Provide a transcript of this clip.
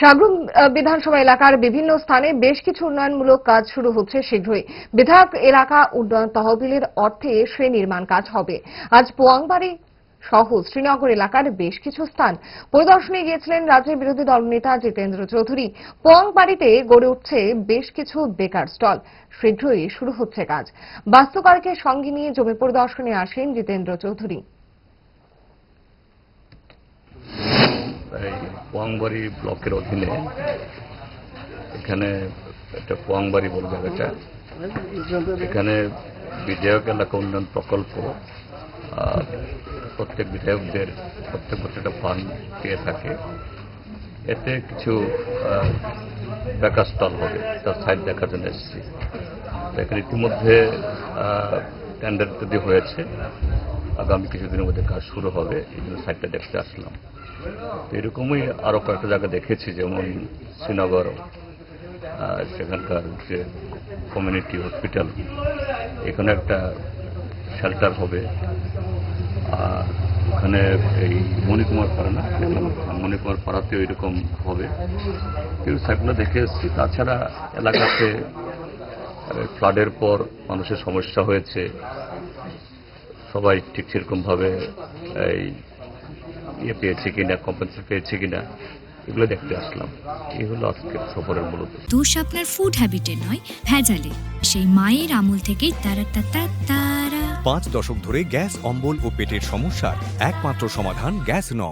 সাবরুম আহ, বিধানসভা এলাকার বিভিন্ন স্থানে বেশ কিছু উন্নয়নমূলক কাজ শুরু হচ্ছে শীঘ্রই। বিধায়ক এলাকা উন্নয়ন তহবিলের অর্থে সে নির্মাণ কাজ হবে। আজ পোয়াংবাড়ি সহ শ্রীনগর এলাকার বেশ কিছু স্থান। পরিদর্শনে গিয়েছিলেন রাজ্যের বিরোধী দলনেতা জিতেন্দ্র চৌধুরী। পোয়াংবাড়িতে গড়ে উঠছে বেশ কিছু বেকার স্টল। শীঘ্রই শুরু হচ্ছে কাজ। বাস্তুকারকে সঙ্গে নিয়ে জমি পরিদর্শনে আসেন জিতেন্দ্র চৌধুরী এই পোয়াংবাড়ি ব্লকের অধীনে। এখানে একটা পোয়াংবাড়ি বলে জায়গাটা। এখানে বিধায়ক এলাকা উন্নয়ন প্রকল্প প্রত্যেক বিধায়কদের প্রত্যেক বছর একটা ফান্ড পেয়ে থাকে। এতে কিছু বেকার স্টল হবে, তার সাইড দেখার জন্য এসেছি। এখানে ইতিমধ্যে টেন্ডার ইত্যাদি হয়েছে আগামী কিছুদিনের মধ্যে কাজ শুরু হবে, এই জন্য সাইটটা দেখতে আসলাম। তো এরকমই আরও কয়েকটা জায়গা দেখেছি, যেমন শ্রীনগর সেখানকার যে কমিউনিটি হসপিটাল এখানে একটা শেল্টার হবে। আর ওখানে এই মণিকুমার পাড়া না মণিকুমার পাড়াতেও এরকম হবে। কিন্তু সাইটগুলো দেখে এসেছি। তাছাড়া এলাকাতে ফ্লাডের পর মানুষের সমস্যা হয়েছে। সবাই ঠিক সেরকমভাবে এই ইয়ে পেয়েছে কিনা কম্পেনসেশন পেয়েছে কিনা এগুলো দেখতে আসলাম। এই হলো আজকের সফরের মূল উদ্দেশ্য। দোষ আপনার ফুড হ্যাবিটে নয় ভেজালে। সেই মায়ের আমল থেকেই তারা তারা তারা। পাঁচ দশক ধরে গ্যাস অম্বল ও পেটের সমস্যার একমাত্র সমাধান গ্যাস নল।